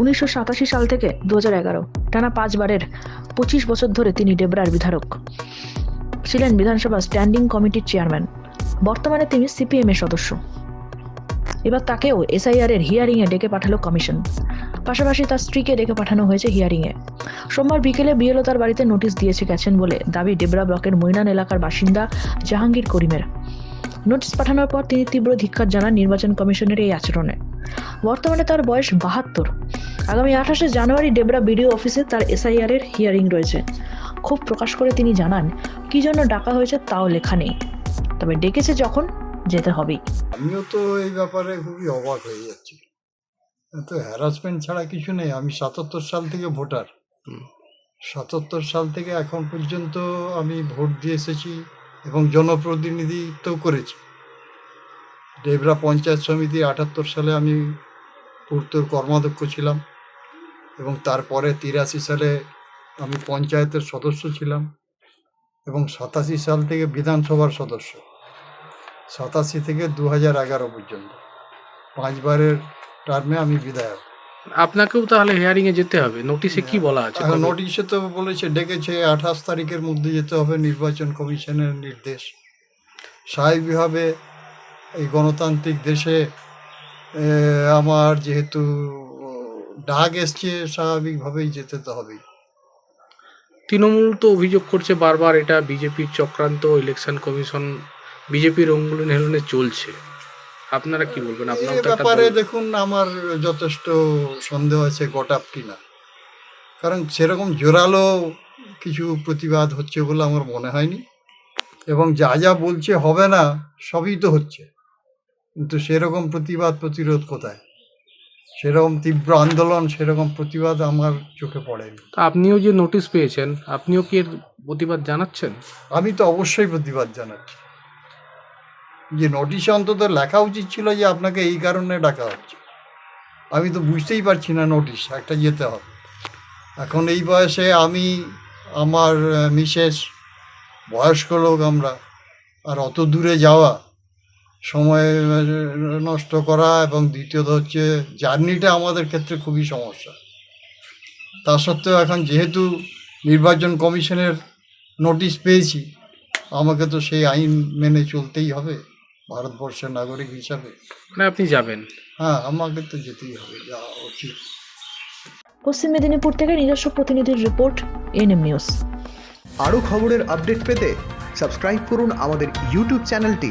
উনিশশো সাতাশি সাল থেকে দু হাজার এগারো, টানা পাঁচবারের পঁচিশ বছর ধরে তিনি ডেবরার বিধারক ছিলেন বিধানসভা স্ট্যান্ডিং কমিটির চেয়ারম্যান। বর্তমানে তিনি সিপিএম এর সদস্য। এবার তাকেও এসআইআর এর হিয়ারিংয়ে ডেকে পাঠালো কমিশন। পাশাপাশি তার স্ত্রীকে ডেকে পাঠানো হয়েছে হিয়ারিংয়ে সোমবার বিকেলে বিএলও তার বাড়িতে নোটিশ দিয়েছে গেছেন বলে দাবি ডেবরা ব্লকের মৈনান এলাকার বাসিন্দা জাহাঙ্গীর করিমের। নোটিশ পাঠানোর পর তিনি তীব্র ধিক্কার জানান নির্বাচন কমিশনের এই আচরণে। বর্তমানে তার বয়স বাহাত্তর। আগামী আঠাশে জানুয়ারি ডেবরা বিডিও অফিসে তার এসআইআর এর হিয়ারিং রয়েছে। ক্ষোভ প্রকাশ করে তিনি জানান কি জন্য ডাকা হয়েছে তাও লেখা নেই। তবে ডেকেছে যখন যেতে হবেই। আমিও তো এই ব্যাপারে খুবই অবাক হয়ে যাচ্ছি। এত হ্যারাসমেন্ট ছাড়া কিছু নেই। আমি সাতাত্তর সাল থেকে ভোটার। সাতাত্তর সাল থেকে এখন পর্যন্ত আমি ভোট দিয়ে এসেছি এবং জনপ্রতিনিধিত্ব করেছি। ডেবরা পঞ্চায়েত সমিতি আটাত্তর সালে আমি পূর্তর কর্মাধ্যক্ষ ছিলাম এবং তারপরে তিরাশি সালে আমি পঞ্চায়েতের সদস্য ছিলাম এবং সাতাশি সাল থেকে বিধানসভার সদস্য। সাতাশি থেকে দু হাজার এগারো পর্যন্ত। পাঁচবারের টার্মে আমি বিধায়ক। আপনাকেও তাহলে হিয়ারিং এ যেতে হবে। নোটিশে কি বলা আছে? নোটিশে তো বলেছে ডেকেছে আঠাশ তারিখের মধ্যে যেতে হবে নির্বাচন কমিশনের নির্দেশ। স্বাভাবিকভাবে এই গণতান্ত্রিক দেশে আমার যেহেতু ডাক এসছে স্বাভাবিকভাবেই যেতে তো হবেই। তৃণমূল তো অভিযোগ করছে বারবার এটা বিজেপির চক্রান্ত ইলেকশন কমিশন বিজেপির অঙ্গুলি হেলনে চলছে। আপনারা কি বলবেন? আপনার ব্যাপারে দেখুন আমার যথেষ্ট সন্দেহ আছে গোটাপ কিনা কারণ সেরকম জোরালো কিছু প্রতিবাদ হচ্ছে বলে আমার মনে হয়নি। এবং যা যা বলছে হবে না সবই তো হচ্ছে। কিন্তু সেরকম প্রতিবাদ প্রতিরোধ কোথায়? সেরকম তীব্র আন্দোলন সেরকম প্রতিবাদ আমার চোখে পড়েনি। তা আপনিও যে নোটিশ পেয়েছেন আপনিও কি এর প্রতিবাদ জানাচ্ছেন? আমি তো অবশ্যই প্রতিবাদ জানাচ্ছি। যে নোটিশে অন্তত লেখা উচিত ছিল যে আপনাকে এই কারণে ডাকা হচ্ছে। আমি তো বুঝতেই পারছি না নোটিশ একটা যেতে হবে। এখন এই বয়সে আমি আমার মিসেস বয়স্ক লোক আমরা আর অত দূরে যাওয়া সময় নষ্ট করা এবং দ্বিতীয়ত হচ্ছে জার্নিটা আমাদের ক্ষেত্রে খুবই সমস্যা। তা সত্ত্বেও এখন যেহেতু নির্বাচন কমিশনের নোটিশ পেয়েছি আমাকে তো সেই আইন মেনে চলতেই হবে ভারতবর্ষের নাগরিক হিসাবে। মানে আপনি যাবেন। হ্যাঁ আমাকে তো যেতেই হবে যা উচিত। পশ্চিম মেদিনীপুর থেকে নিজস্ব প্রতিনিধির রিপোর্ট এনএম নিউজ। আরও খবরের আপডেট পেতে সাবস্ক্রাইব করুন আমাদের ইউটিউব চ্যানেলটি।